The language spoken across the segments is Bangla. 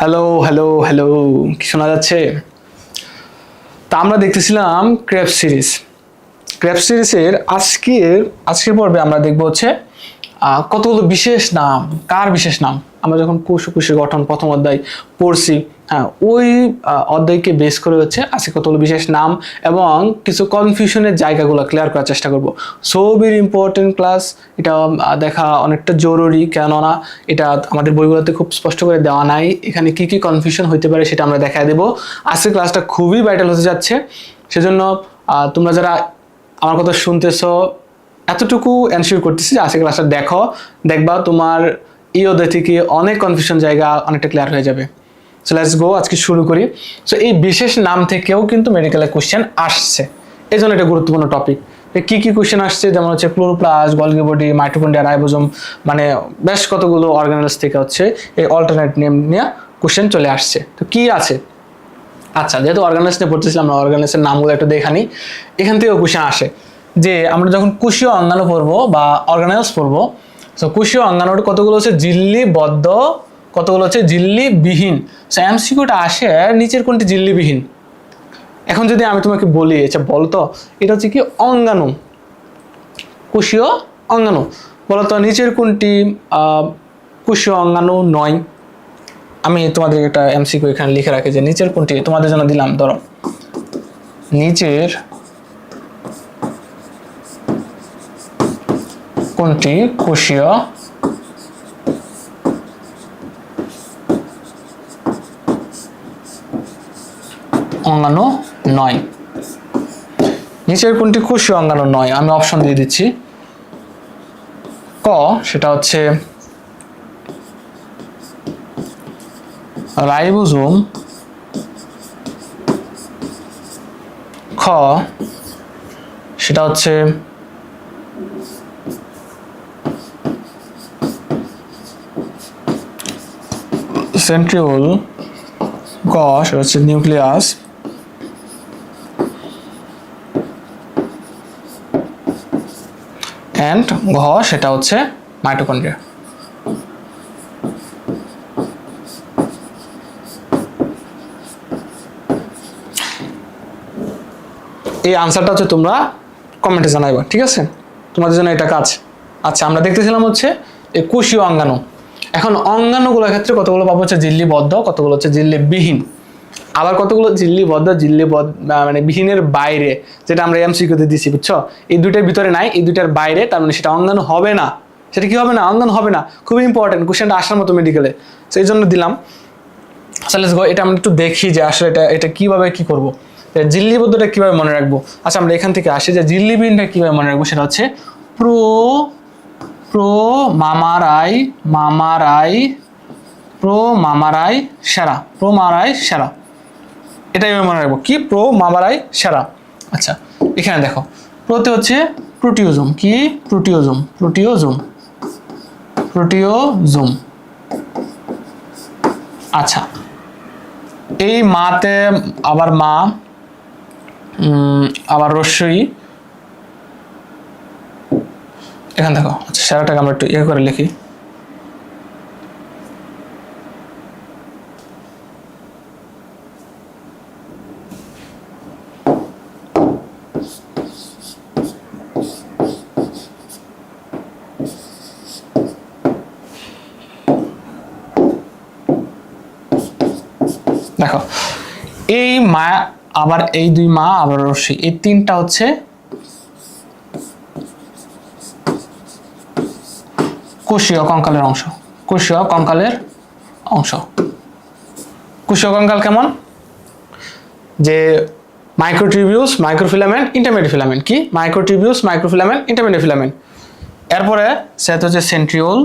হ্যালো হ্যালো হ্যালো কি শোনা যাচ্ছে? তা আমরা দেখতেছিলাম ক্র্যাপ সিরিজ ক্র্যাপ সিরিজের আজকের আজকের পর্বে আমরা দেখব হচ্ছে কতগুলো বিশেষ নাম, কার বিশেষ নাম? আমরা যখন ও কোষের গঠন প্রথম অধ্যায় পড়ছি হ্যাঁ ওই অধ্যায়কে বেস করে হচ্ছে আজকে কতগুলো বিশেষ নাম এবং কিছু কনফিউশনের জায়গাগুলো ক্লিয়ার করার চেষ্টা করব। সো ভেরি ইম্পর্টেন্ট ক্লাস এটা দেখা অনেকটা জরুরি, কেননা এটা আমাদের বইগুলোতে খুব স্পষ্ট করে দেওয়া নাই। এখানে কি কি কনফিউশন হতে পারে সেটা আমরা দেখায় দেবো। আজকের ক্লাসটা খুবই ভাইটাল হতে যাচ্ছে। সেজন্য তোমরা যারা আমার কথা শুনতেছো, এতটুকু এনশিওর করতেছি যে আজকে ক্লাসটা দেখো। দেখবা তোমার এই অধ্যায় থেকে অনেক কনফিউশন জায়গা অনেকটা ক্লিয়ার হয়ে যাবে। সো লেটস গো আজকে শুরু করি। সো এই বিশেষ নাম থেকেও কিন্তু মেডিকেলের কোশ্চেন আসছে। এই জন্য এটা গুরুত্বপূর্ণ টপিক কি কি কোশ্চেন আসছে? যেমন হচ্ছে chloroplast Golgi body mitochondria ribosome মানে বেশ কতগুলো অর্গানাইজ থেকে হচ্ছে এই অল্টারনেট নেম নিয়ে কোশ্চেন চলে আসছে। তো কি আছে? আচ্ছা যেহেতু অর্গানাইজ নিয়ে পড়তেছিলাম, আমরা অর্গানাইজের নামগুলো একটু দেখানি এখান থেকেও কোশ্চেন আসে যে আমরা যখন কুশীয় অঙ্গাণু পড়ব বা অর্গানাইজ পড়ব তো কুশীয় অঙ্গাণুর কতগুলো হচ্ছে? জিল্লিবদ্ধ কতগুলো হচ্ছে জিল্লিবিহীন। সো এমসিকিউটা আসে নিচের কোনটি? জিল্লিবিহীন। এখন যদি আমি তোমাকে বলি আচ্ছা বলতো এটা হচ্ছে কি অঙ্গাণু? কুশীয় অঙ্গাণু। বলতো নিচের কোনটি? কুশীয় অঙ্গাণু নয়। আমি তোমাদের একটা এমসিকিউ এখানে লিখে রাখি যে নিচের কোনটি? তোমাদের জন্য দিলাম, ধরো। নিচের কোনটি? কোষীয় অঙ্গাণু নয়। নিচের কোনটি? কোষীয় অঙ্গাণু নয়। আমি অপশন দিয়ে দিচ্ছি। ক, সেটা হচ্ছে রাইবোজোম। খ, সেটা হচ্ছে সেন্ট্রিওল। গ, সেটা হচ্ছে নিউক্লিয়াস। অ্যান্ড ঘ সেটা হচ্ছে মাইটোকন্ড্রিয়া এই আনসারটা হচ্ছে তোমরা কমেন্টে জানাইবা, ঠিক আছে? তোমাদের জন্য এটা কাজ। আচ্ছা আমরা দেখতেছিলাম হচ্ছে এই কোষীয় অঙ্গাণু। এখন অঙ্গাণুগুলোর ক্ষেত্রে কতগুলো পাবো? হচ্ছে জিল্লিবদ্ধ, কতগুলো হচ্ছে জিল্লিবিহীন। আবার কতগুলো জিল্লিবদ্ধ জিল্লিবদ্ধ আহ, মানে বিহীনের বাইরে যেটা আমরা এমসিকিউতে দিছি বুঝছ? এই দুইটার ভিতরে নাই এই দুইটার বাইরে তার মানে সেটা অঙ্গাণু হবে না। সেটা কি হবে না? অঙ্গাণু হবে না। খুবই ইম্পর্টেন্ট কোশ্চেনটা আসার মতো মেডিকেলে সেই জন্য দিলাম। লেটস এটা আমরা একটু দেখি যে আসলে এটা এটা কীভাবে কি করব। জিল্লিবদ্ধটা কীভাবে মনে রাখব? আচ্ছা আমরা এখান থেকে আসি যে জিল্লিবিনটা কীভাবে মনে রাখব সেটা হচ্ছে প্রো প্রো মামারাই মামারাই প্রো মামারাই সেরা প্রো মারাই সেরা। এটাই আমি মনে রাখব। কি? প্রো মামারাই সেরা। আচ্ছা এখানে দেখো। প্রোতে হচ্ছে প্রোটিওজোম কি? প্রোটিওজোম প্রোটিওজোম প্রোটিওজোম আচ্ছা এই মাতে আবার মা আবার রস্যই এখান দেখো আচ্ছা সেরাটাকে আমরা একটু ইয়ে করে লিখি। দেখো, এই মা, আবার এই দুই মা, আবার রশ্মি, এই তিনটা হচ্ছে কোষীয় কঙ্কালের অংশ, কোষীয় কঙ্কালের অংশ। কোষীয় কঙ্কাল কেমন? যে মাইক্রোটিবিউস মাইক্রোফিলামেন্ট ইন্টারমিডিয়েট ফিলামেন্ট কি? মাইক্রোটিবিউস মাইক্রোফিলামেন্ট ইন্টারমিডিয়েট ফিলামেন্ট এরপরে সেটা হচ্ছে সেন্ট্রিওল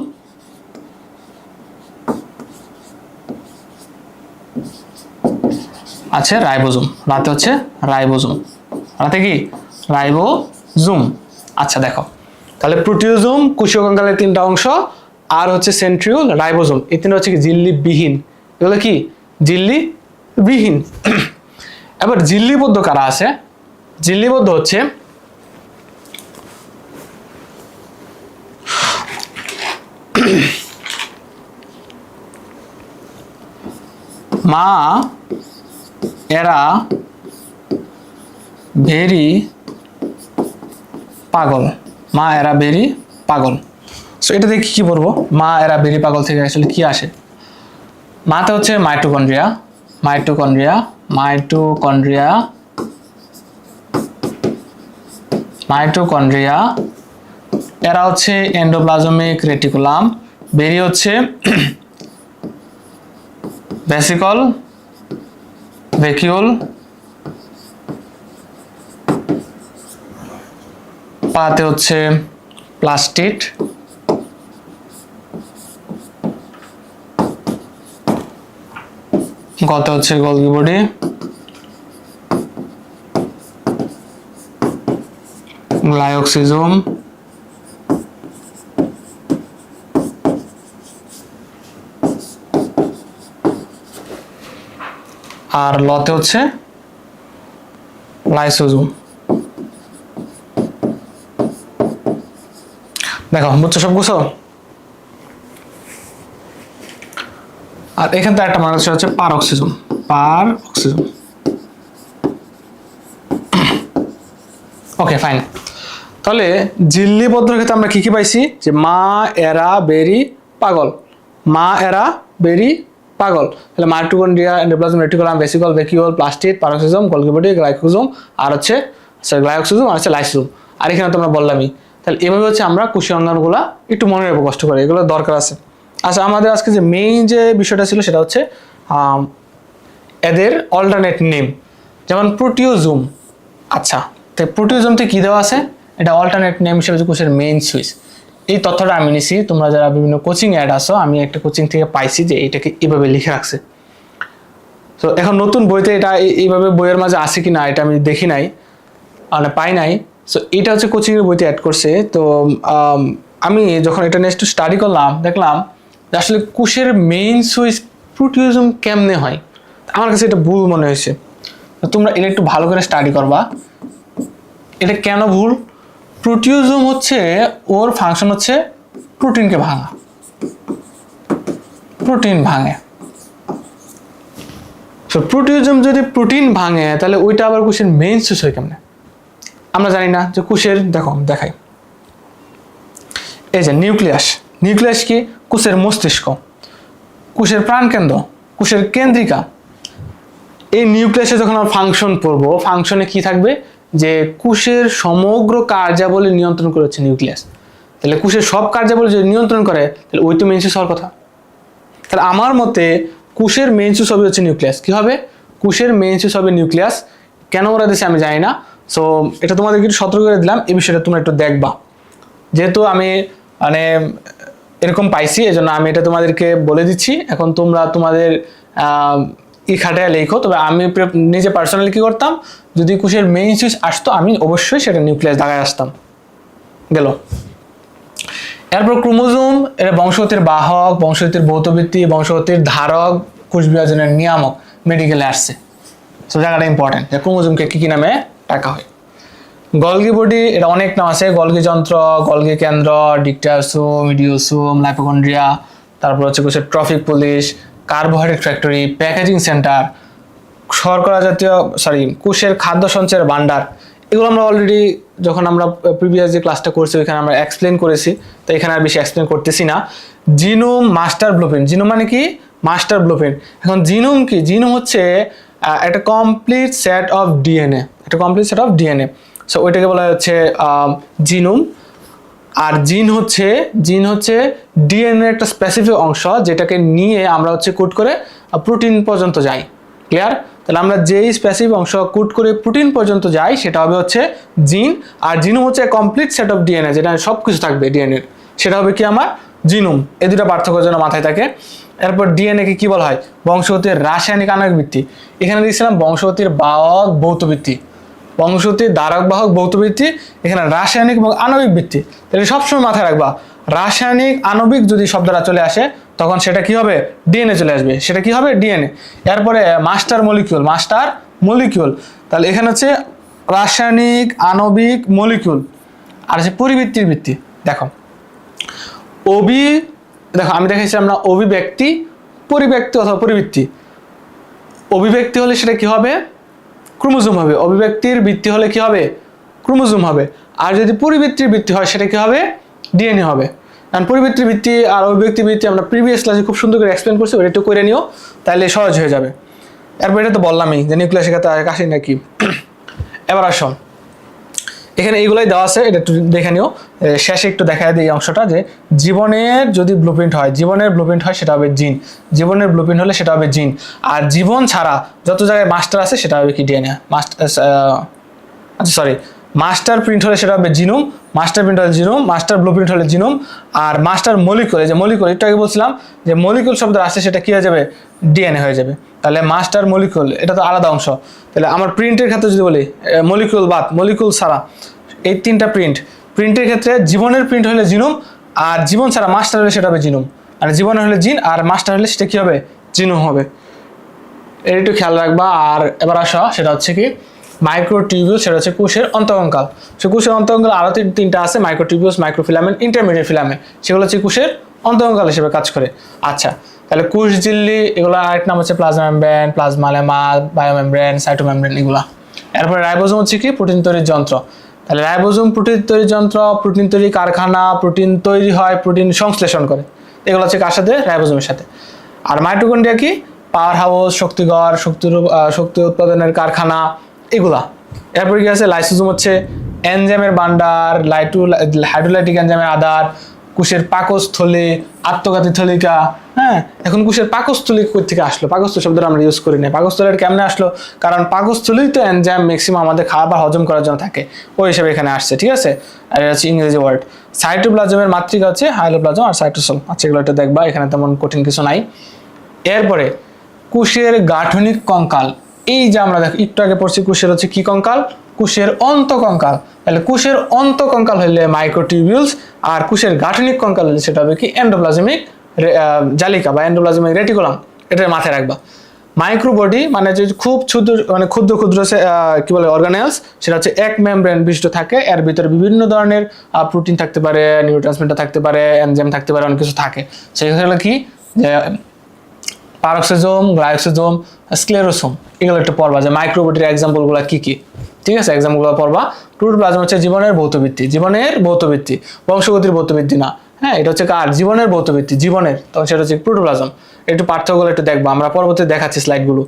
আছে রাইবোজোম, রাতে হচ্ছে রাইবোজোম। রাতে কি? রাইবোজোম। আচ্ছা দেখো। তাহলে প্রোটিওজোম কোষীয় কঙ্কালের তিনটা অংশ, আর হচ্ছে সেন্ট্রিওল, রাইবোজোম। এই তিনটা হচ্ছে কি? জিল্লিবিহীন। এগুলো কি? জিল্লিবিহীন। এবার জিল্লিবদ্ধ কারা আছে? জিল্লিবদ্ধ হচ্ছে মা এরা ভেরি পাগল। মা এরা ভেরি পাগল। সো এটা দেখে কি বলব? মা এরা ভেরি পাগল থেকে আসলে কি আসে? মাতে হচ্ছে মাইটোকন্ড্রিয়া। Mitochondria mitochondria mitochondria. এরা হচ্ছে এন্ডোপ্লাজমিক রেটিকুলাম বেরি হচ্ছে ভেসিকল ভেকিউল। পাতে হচ্ছে প্লাস্টিড। গতে হচ্ছে গলগি বডি। গ্লাইওক্সিজোম আর লতে হচ্ছে লাইসোজোম। দেখো, বুঝছ সব বুঝছ আর এখান থেকে একটা মানুষ হচ্ছে পার অক্সিজম পার অক্সিজম ওকে ফাইন তাহলে জিল্লি পদ্মের ক্ষেত্রে আমরা কি কি পাইছি? যে মা, এরা, বেরি, পাগল। মা, এরা, বেরি পাগল। তাহলে mitochondria endoplasm reticulum vesicle ভেকিউল plastid peroxisome গলগিবডি গ্লাইকোজোম আর হচ্ছে সরি গ্লাইকোজোম আর হচ্ছে লাইসোজোম আর এখানে তোমরা বললামই। তাহলে এভাবে হচ্ছে আমরা কুশি অঙ্গাণুগুলো একটু মনে রাখব, কষ্ট করে। এগুলো দরকার আছে। আচ্ছা আমাদের আজকে যে মেইন যে বিষয়টা ছিল সেটা হচ্ছে এদের অল্টারনেট নেম যেমন প্রোটিওজুম আচ্ছা তো প্রোটিওজুমতে কী দেওয়া আছে? এটা অল্টারনেট নেম হিসেবে যে কোষের মেইন সুইচ এই তথ্যটা আমি নিছি। তোমরা যারা বিভিন্ন কোচিং অ্যাড আসো আমি একটা কোচিং থেকে পাইছি যে এটাকে এভাবে লিখে রাখছে। তো এখন নতুন বইতে এটা এইভাবে বইয়ের মাঝে আছে কি না এটা আমি দেখি নাই মানে পাই নাই। সো এটা হচ্ছে কোচিংয়ের বইতে অ্যাড করছে। তো, আমি যখন এটা নিয়ে একটু স্টাডি করলাম, দেখলাম যে আসলে কুশের মেইন সুইচ প্রোটিওজম কেমনে হয়। আমার কাছে এটা ভুল মনে হয়েছে। তোমরা এটা একটু ভালো করে স্টাডি করবা। এটা কেন ভুল? প্রোটিওজম হচ্ছে, ওর ফাংশন হচ্ছে প্রোটিনকে ভাঙা। প্রোটিন ভাঙে। সো প্রোটিউজম যদি প্রোটিন ভাঙে, তাহলে ওইটা আবার কোষের মেইন সুইচ হয় কেমনে? আমরা জানি না, যে কোষের দেখো দেখাই। এই যে নিউক্লিয়াস নিউক্লিয়াস কি? কোষের মস্তিষ্ক। কোষের প্রাণকেন্দ্র কোষের কেন্দ্রিকা। এই নিউক্লিয়াসে যখন আমরা ফাংশন পড়ব ফাংশনে কি থাকবে? যে কোষের সমগ্র কার্যাবলী নিয়ন্ত্রণ করে হচ্ছে নিউক্লিয়াস। তাহলে কোষের সব কার্যাবলী যদি নিয়ন্ত্রণ করে, তাহলে ওই তো মেন সুইচ হওয়ার কথা। তাহলে আমার মতে কুশের মেইন সুইচ হবে হচ্ছে নিউক্লিয়াস। কি হবে? কুশের মেইন সুইচ হবে নিউক্লিয়াস। কেন ওরা দেশে আমি জানি না। সো এটা তোমাদেরকে একটু সতর্ক করে দিলাম। এই বিষয়টা তোমরা একটু দেখবা। যেহেতু আমি মানে এরকম পাইছি এই জন্য আমি এটা তোমাদেরকে বলে দিচ্ছি। এখন তোমরা তোমাদের ই খাটায় লেখো, তবে আমি নিজে পার্সোনালি কি করতাম? যদি কুশের মেইন সুইচ আসতো, আমি অবশ্যই সেটা নিউক্লিয়াস দাগায় আসতাম। গেল। এরপর ক্রোমোজোম এটা বংশগতির বাহক, বংশগতির ভৌতবৃত্তি, বংশগতির ধারক কোষ বিভাজনের নিয়ামক মেডিকেলে আসছে। তো জায়গাটা ইম্পর্টেন্ট যে ক্রোমোজোমকে কী কী নামে ডাকা হয়। গলগি বডি, এটা অনেক নাম আছে। গলগি যন্ত্র, গলগি কেন্দ্র, ডিকটাসোম, ইডিওসোম, লাইপোকন্ড্রিয়া, তারপর হচ্ছে কোষের traffic police carbohydrate factory, packaging center, শর্করা জাতীয় সরি কোষের খাদ্য সঞ্চয়ের ভান্ডার এগুলো আমরা অলরেডি যখন আমরা প্রিভিয়াস যে ক্লাসটা করছি, ওইখানে আমরা এক্সপ্লেন করেছি, তো এখানে আর বেশি এক্সপ্লেন করতেছি না। জিনোম মাস্টার ব্লুপ্রিন্ট জিনোম মানে কি? মাস্টার ব্লুপ্রিন্ট এখন জিনোম কি? জিনোম হচ্ছে একটা কমপ্লিট সেট অফ ডিএনএ একটা complete set of DNA so ওইটাকে বলা হচ্ছে জিনোম আর জিন হচ্ছে জিন হচ্ছে ডিএনএ একটা স্পেসিফিক অংশ যেটাকে নিয়ে আমরা হচ্ছে কোড করে প্রোটিন পর্যন্ত যাই। ক্লিয়ার তাহলে আমরা যেই স্পেসিফিক অংশ কোড করে প্রোটিন পর্যন্ত যাই, সেটা হবে হচ্ছে জিন। আর জিনোম হচ্ছে কমপ্লিট সেট অফ ডিএনএ, যেটা সব কিছু থাকবে ডিএনএর সেটা হবে কি আমার? জিনোম। এই দুটো পার্থক্য যেন মাথায় থাকে। এরপর ডিএনএ কে কি বলা হয়? বংশগতির রাসায়নিক আণবিক ভিত্তি। এখানে দিয়েছিলাম বংশগতির বাহক ভৌত ভিত্তি। বংশগতির দ্বারক বাহক ভৌতবৃত্তি, এখানে রাসায়নিক এবং আণবিক বৃত্তি। তাহলে সবসময় মাথায় রাখবা, রাসায়নিক, আণবিক যদি শব্দটা চলে আসে, তখন সেটা কি হবে? ডিএনএ চলে আসবে। সেটা কি হবে? ডিএনএ। এরপরে মাস্টার মলিকিউল মাস্টার মলিকিউল। তাহলে এখানে হচ্ছে রাসায়নিক, আণবিক মলিকিউল। আর হচ্ছে পরিবৃত্তির ভিত্তি দেখো। অভি, দেখো, আমি দেখেছিলাম আমরা অভিব্যক্তি, পরিব্যক্তি অথবা পরিবৃত্তি। অভিব্যক্তি হলে সেটা কি হবে? ক্রোমোজোম হবে। অভিব্যক্তির বৃত্তি হলে কি হবে? ক্রোমোজোম হবে। আর যদি পরিবৃত্তির বৃত্তি হয়, সেটা কি হবে? ডিএনএ হবে। কারণ পরিবৃত্তির ভিত্তি আর অভিব্যক্তি বৃত্তি আমরা প্রিভিয়াস ক্লাসে খুব সুন্দর করে এক্সপ্লেন করছি ওটা একটু করে নিও তাহলে সহজ হয়ে যাবে। এরপর এটা তো বললামই যে নিউক্লিয়াসের কাছে আসি নাকি। এবার আসো এখানে এইগুলোই দেওয়া আছে, এটা একটু দেখে নিও। শেষে একটু দেখা দিই এই অংশটা যে জীবনের যদি ব্লুপ্রিন্ট হয়, জীবনের ব্লুপ্রিন্ট হয় সেটা হবে জিন। জীবনের ব্লুপ্রিন্ট হলে সেটা হবে জিন। আর জীবন ছাড়া যত জায়গায় মাস্টার আছে সেটা হবে কি ডিএনএ মাস্টার আচ্ছা সরি মাস্টার প্রিন্ট হলে সেটা হবে জিনোম, মাস্টার প্রিন্ট হলে জিনোম, মাস্টার ব্লুপ্রিন্ট হলে জিনোম, আর মাস্টার মলিকুল যে মলিকুল, একটু আগে বলছিলাম যে মলিকুল শব্দ আসছে সেটা কী হয়ে যাবে? ডিএনএ হয়ে যাবে। তাহলে মাস্টার মলিকুল, এটা তো আলাদা অংশ। তাহলে আমার প্রিন্টের ক্ষেত্রে যদি বলি মলিকুল বাদ, মলিকুল ছাড়া, এই তিনটা প্রিন্ট। প্রিন্টের ক্ষেত্রে জীবনের প্রিন্ট হলে জিনোম, আর জীবন ছাড়া মাস্টার হলে সেটা হবে জিনোম। আর জীবনের হলে জিন, আর মাস্টার হলে সেটা কি হবে? জিনোম হবে। এর একটু খেয়াল রাখবা, আর এবার আসা, সেটা হচ্ছে কি মাইক্রোটিউবিউল সেটা হচ্ছে কোষের অন্তকঙ্কাল সে কোষের অন্তকঙ্কাল আরও তিনটা আছে মাইক্রোটিউবিউস মাইক্রোফিলামেন্ট, ইন্টারমিডিয়েট ফিলামেন্ট। সেগুলো হচ্ছে কোষের অন্তকঙ্কাল হিসেবে কাজ করে। আচ্ছা তাহলে কোষ ঝিল্লি, এগুলো আরেক নাম হচ্ছে plasma membrane, plasmalemma biomembrane, cytomembrane, এগুলা। এরপরে রাইবোজোম হচ্ছে কি? প্রোটিন তৈরির যন্ত্র। তাহলে রাইবোজোম প্রোটিন তৈরির যন্ত্র, প্রোটিন তৈরি কারখানা, প্রোটিন তৈরি হয়, প্রোটিন সংশ্লেষণ করে। এগুলো হচ্ছে কার সাথে? রাইবোজোমের সাথে। আর মাইটোকন্ড্রিয়া কি? পাওয়ার হাউস শক্তিগড় শক্তির শক্তি উৎপাদনের কারখানা এগুলা। এরপর কি আছে? লাইসোজোম হচ্ছে এনজামের ভান্ডার লাইটু হাইড্রোলাইটিক এনজামের আধার কুশের পাকস্থলী আত্মঘাতী থলিকা হ্যাঁ? এখন কুশের পাকস্থলী কই থেকে আসলো? পাকস্থ শব্দটা আমরা ইউজ করি না পাকস্থলীর কেমনে আসলো? কারণ পাকস্থলীই তো এনজাম ম্যাক্সিমাম আমাদের খাবার হজম করার জন্য থাকে। ওই হিসেবে এখানে আসছে, ঠিক আছে? আর এটা হচ্ছে ইংরেজি ওয়ার্ড সাইটোপ্লাজমের মাতৃকা হচ্ছে হাইলোপ্লাজম আর সাইটোসোল আচ্ছা এগুলো একটু দেখবা, এখানে তেমন কঠিন কিছু নাই। এরপরে কুশের গাঠনিক কঙ্কাল। এই যে আমরা দেখ, একটু আগে পড়ছি কুশের হচ্ছে কি কঙ্কাল? কুশের অন্তকঙ্কাল। তাহলে কুশের অন্তকঙ্কাল হলে মাইক্রোটিউবিউলস আর কুশের গাঠনিক কঙ্কাল হলে সেটা হবে কি এন্ডোপ্লাজমিক জালিকা বা এন্ডোপ্লাজমিক রেটিকুলাম এটা মাথায় রাখবা। মাইক্রোবডি মানে যে খুব ক্ষুদ্র মানে ক্ষুদ্র ক্ষুদ্র কি বলে অর্গানেলস সেটা হচ্ছে এক মেমব্রেন বিশিষ্ট থাকে। এর ভিতরে বিভিন্ন ধরনের প্রোটিন থাকতে পারে নিউট্রান্সমিটার থাকতে পারে এনজাইম থাকতে পারে, অনেক কিছু থাকে। সেগুলো কি? পারক্সিজোম গ্লাইক্সিজোম স্ক্লেরোসোম এগুলো একটু পড়বা। যে মাইক্রোবিটির এক্সাম্পলগুলো কী কী? ঠিক আছে এক্সাম্পলগুলো পড়বা। প্রোটোপ্লাজম হচ্ছে জীবনের ভৌতবৃত্তি। জীবনের ভৌতবৃত্তি। বংশগতির ভৌতবৃত্তি না। হ্যাঁ এটা হচ্ছে কার? জীবনের ভৌতবৃত্তি, জীবনের। তখন সেটা হচ্ছে প্রোটোপ্লাজম একটু পার্থক্যগুলো একটু দেখবা। আমরা পরবর্তীতে দেখাচ্ছি স্লাইডগুলো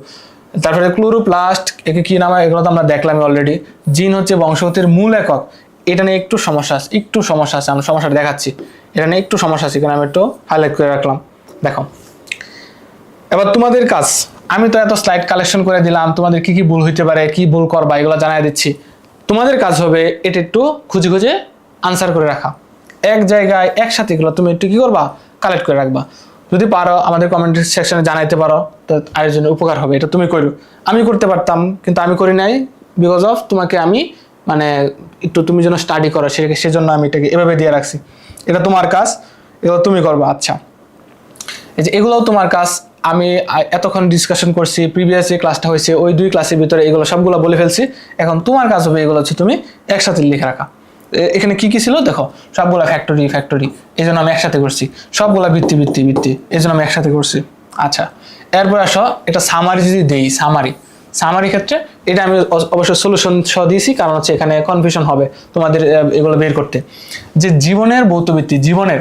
তারপরে ক্লোরোপ্লাস্ট একে কি নামে এগুলো তো আমরা দেখলাম অলরেডি জিন হচ্ছে বংশগতির মূল একক। এটা নিয়ে একটু সমস্যা আছে, একটু সমস্যা আছে। আমরা সমস্যাটা দেখাচ্ছি। এটা নিয়ে একটু সমস্যা আছে, এখানে আমি একটু হাইলাইট করে রাখলাম। দেখো। এবার তোমাদের কাজ। আমি তো এত স্লাইড কালেকশন করে দিলাম, তোমাদের কি কি ভুল হইতে পারে, কি ভুল করবা, এগুলো জানাই দিচ্ছি। তোমাদের কাজ হবে এটা একটু খুঁজে খুঁজে আনসার করে রাখা। এক জায়গায় একসাথে এগুলো তুমি একটু কি করবা কালেক্ট করে রাখবা। যদি পারো, আমাদের কমেন্ট সেকশনে জানাইতে পারো, তো আয়োজনে উপকার হবে, এটা তুমি করো আমি করতে পারতাম, কিন্তু আমি করি নাই বিকজ অফ তোমাকে আমি মানে একটু তুমি যেন স্টাডি করো, সে, সেজন্য আমি এটাকে এভাবে দিয়ে রাখছি। এটা তোমার কাজ, এগুলো তুমি করবা আচ্ছা। এই যে এগুলোও তোমার কাজ আমি এতক্ষণ ডিসকাশন করছি প্রিভিয়াস যে ক্লাসটা হয়েছে, ওই দুই ক্লাসের ভিতরে এগুলো সবগুলো বলে ফেলছি। এখন তোমার কাজ হবে এগুলো হচ্ছে তুমি একসাথে লিখে রাখা। এখানে কি কি ছিল? দেখো, সবগুলা ফ্যাক্টরি ফ্যাক্টরি এই জন্য আমি একসাথে করছি। সবগুলা ভিত্তি ভিত্তি ভিত্তি এই জন্য আমি একসাথে করছি। আচ্ছা এরপর আসো, এটা সামারি যদি দেই সামারি সামারি ক্ষেত্রে এটা আমি অ- অবশ্যই সলিউশন সহ দিয়েছি, কারণ হচ্ছে এখানে কনফিউশন হবে তোমাদের এগুলো বের করতে। যে জীবনের ভৌতবৃত্তি জীবনের,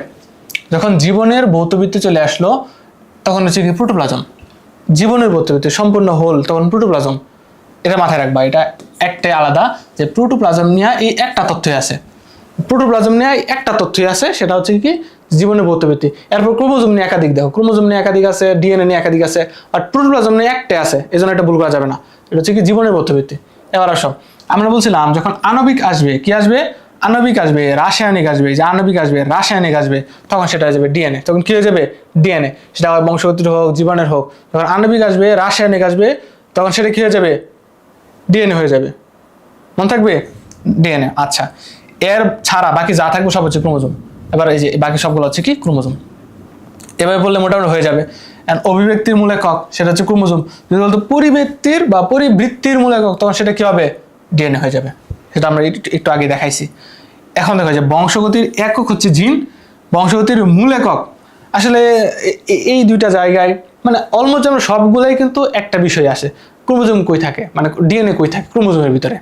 যখন জীবনের ভৌতবৃত্তি চলে আসলো তখন হচ্ছে কি প্রোটোপ্লাজম জীবনের ভৌতবৃত্তি সম্পূর্ণ হোল তখন প্রোটোপ্লাজম এটা মাথায় রাখবা, এটা একটাই আলাদা যে প্রোটোপ্লাজম নিয়ে এই একটা তথ্যই আছে। প্রোটোপ্লাজম নিয়ে একটা তথ্যই আছে, সেটা হচ্ছে কি জীবনের ভৌতবৃত্তি এরপর ক্রোমোজোম নিয়ে একাধিক দেখো, ক্রোমোজোম নিয়ে একাধিক আছে, ডিএনএ নিয়ে একাধিক আছে, আর প্রোটোপ্লাজম নিয়ে একটাই আছে, এই জন্য এটা ভুল করা যাবে না। এটা হচ্ছে কি জীবনের ভৌতবৃত্তি এবার আসো, আমরা বলছিলাম, যখন আণবিক আসবে, কি আসবে? আণবিক আসবে, রাসায়নিক আসবে যে আণবিক আসবে, রাসায়নিক আসবে, তখন সেটা হয়ে যাবে ডিএনএ। তখন কি হয়ে যাবে? ডিএনএ। সেটা হয় বংশগতির হোক, জীবনের হোক। যখন আণবিক আসবে, রাসায়নিক আসবে, তখন সেটা কি হয়ে যাবে? ডিএনএ হয়ে যাবে। মনে থাকবে? ডিএনএ। আচ্ছা। এর ছাড়া বাকি যা থাকবে সব হচ্ছে ক্রোমোজোম। এবার এই যে বাকি সবগুলো হচ্ছে কি? ক্রোমোজোম। এভাবে বললে মোটামুটি হয়ে যাবে। And অভিব্যক্তির মূল একক, সেটা হচ্ছে ক্রোমোজোম। যদি বলতো পরিবৃত্তির বা পরিবৃত্তির মূল একক, তখন সেটা কী হবে? ডিএনএ হয়ে যাবে। সেটা আমরা একটু আগে দেখাইছি। এখন দেখা যায় বংশগতির একক হচ্ছে জিন, বংশগতির মূল একক। আসলে এই দুইটা জায়গায় মানে অলমোস্ট আমরা সবগুলাই কিন্তু একটা বিষয় আসে, ক্রোমোজোম কই থাকে? মানে ডিএনএ কই থাকে ক্রোমোজোমের ভিতরে?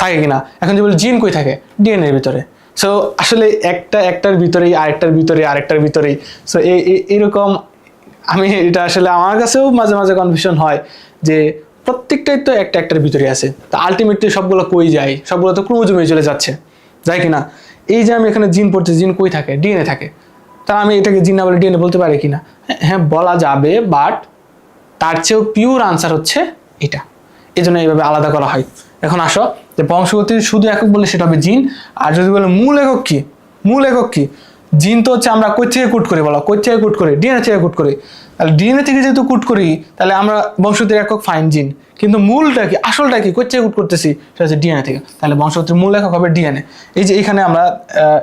থাকে কিনা? এখন যে বলি জিন কই থাকে? ডিএনএর ভিতরে। সো আসলে একটা একটার ভিতরেই, আরেকটার ভিতরে, আরেকটার ভিতরেই। সো এই এরকম আমি এটা আসলে আমার কাছেও মাঝে মাঝে কনফিউশন হয় যে প্রত্যেকটাই তো একটা একটার ভিতরে আছে। তা আলটিমেটলি সবগুলো কই যায়? সবগুলো তো ক্রোমোজোমে চলে যাচ্ছে। যায় কিনা? এই যে আমি এখানে জিন পড়ছি জিন কই থাকে? ডিএনএ থাকে। তা আমি এটাকে জিন না বলে ডিএনএ বলতে পারি কিনা? হ্যাঁ, হ্যাঁ বলা যাবে বাট তার চেয়েও পিওর আনসার হচ্ছে এটা। এই জন্য এইভাবে আলাদা করা হয়। এখন আসো যে বংশগতির শুধু একক বললে সেটা হবে জিন আর যদি বলে মূল একক কি? মূল একক কি? জিন তো হচ্ছে আমরা কই থেকে কুট করি বলো? কই থেকে কুট করি? ডিএনএ থেকে কুট করি। তাহলে ডিএনএ থেকে যেহেতু কুট করি, তাহলে আমরা বংশগতির একক ফাইন জিন কিন্তু মূলটা কি, আসলটা কি কই কুট করতেছি, সেটা হচ্ছে ডিএনএ থেকে। তাহলে বংশগতির মূল একক হবে ডিএনএ এই যে এখানে আমরা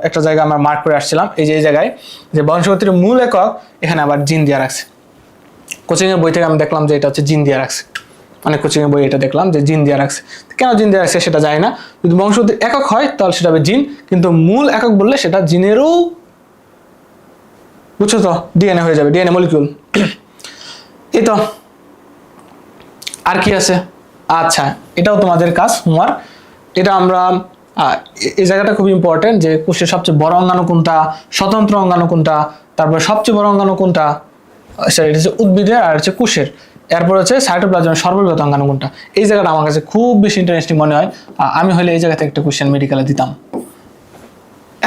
একটা জায়গা আমরা মার্ক করে আসছিলাম, এই যে, এই জায়গায়, যে বংশগতির মূল একক, এখানে আবার জিন দেওয়া রাখছে। কোচিংয়ের বই থেকে আমি দেখলাম যে এটা হচ্ছে জিন দিয়ে রাখছে। অনেক কোচিংয়ের বই এটা দেখলাম যে জিন দিয়ে রাখছে। কেন জিন দিয়ে রাখছে সেটা যায় না। যদি বংশগতির একক হয়, তাহলে সেটা হবে জিন কিন্তু মূল একক বললে সেটা জিনেরও বুঝছ তো? ডিএনএ হয়ে যাবে ডিএনএ মলিকিউল এই তো। আর কি আছে? আচ্ছা এটাও তোমাদের কাজ হোমওয়ার্ক এটা আমরা এই জায়গাটা খুব ইম্পর্টেন্ট যে কোষের সবচেয়ে বড় অঙ্গাণু কোনটা, স্বতন্ত্র অঙ্গাণু কোনটা, তারপর সবচেয়ে বড় অঙ্গাণু কোনটা সরি এটা হচ্ছে উদ্ভিদের আর হচ্ছে কোষের। এরপর হচ্ছে সাইটোপ্লাজমের সর্ববৃহৎ অঙ্গাণু কোনটা। এই জায়গাটা আমার কাছে খুব বেশি ইন্টারেস্টিং মনে হয়। আমি হলে এই জায়গা থেকে একটা কোশ্চেন মেডিকেলে দিতাম।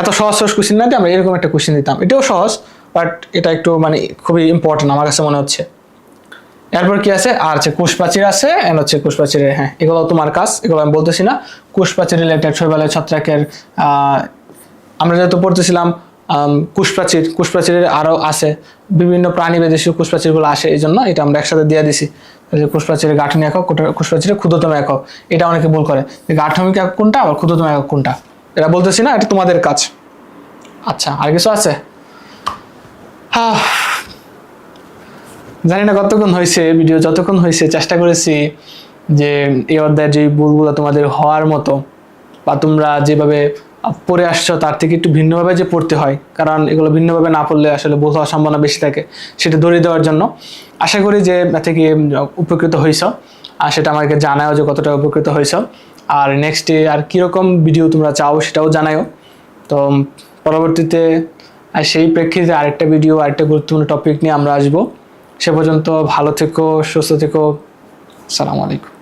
এত সহজ সহজ কোশ্চেন না আমরা এরকম একটা কোশ্চেন দিতাম। এটাও সহজ বাট এটা একটু মানে খুবই ইম্পর্টেন্ট আমার কাছে মনে হচ্ছে। এরপর কি আছে? আর হচ্ছে কোষ প্রাচীর আছে এন্ড হচ্ছে কোষ প্রাচীরের হ্যাঁ এগুলো তোমার কাজ এগুলো আমি বলতেছি না। কোষ প্রাচীর রিলেটেড শৈবালের ছত্রাকের আমরা যেহেতু পড়তেছিলাম আম, কোষ প্রাচীর আরও আছে বিভিন্ন প্রাণী বিদেশি কোষ প্রাচীরগুলো আসে এই জন্য এটা আমরা একসাথে দিয়ে দিছি। এই যে কোষ গাঠনিক একক কোটা- কোষ ক্ষুদ্রতম একক এটা অনেকে ভুল করে। গাঠনিক একক কোনটা আবার ক্ষুদ্রতম একক কোনটা? এটা বলতেছি না এটা তোমাদের কাজ। আচ্ছা আর কিছু আছে? হ্যাঁ জানি না কতক্ষণ হয়েছে ভিডিও যতক্ষণ হয়েছে, চেষ্টা করেছি যে এই অধ্যায়ের যে ভুলগুলো তোমাদের হওয়ার মতো বা তোমরা যেভাবে পড়ে আসছো তার থেকে একটু ভিন্নভাবে যে পড়তে হয়, কারণ এগুলো ভিন্নভাবে না পড়লে আসলে ভুল হওয়ার সম্ভাবনা বেশি থাকে, সেটা ধরিয়ে দেওয়ার জন্য আশা করি যে থেকে উপকৃত হয়েছ আর সেটা আমাকে জানাও যে কতটা উপকৃত হয়েছ আর নেক্সটে আর কীরকম ভিডিও তোমরা চাও সেটাও জানাও তো পরবর্তীতে সেই প্রেক্ষিতে আরেকটা ভিডিও আরেকটা গুরুত্বপূর্ণ টপিক নিয়ে আমরা আসব। সে পর্যন্ত ভালো থেকো সুস্থ থেকো। সালাম আলাইকুম।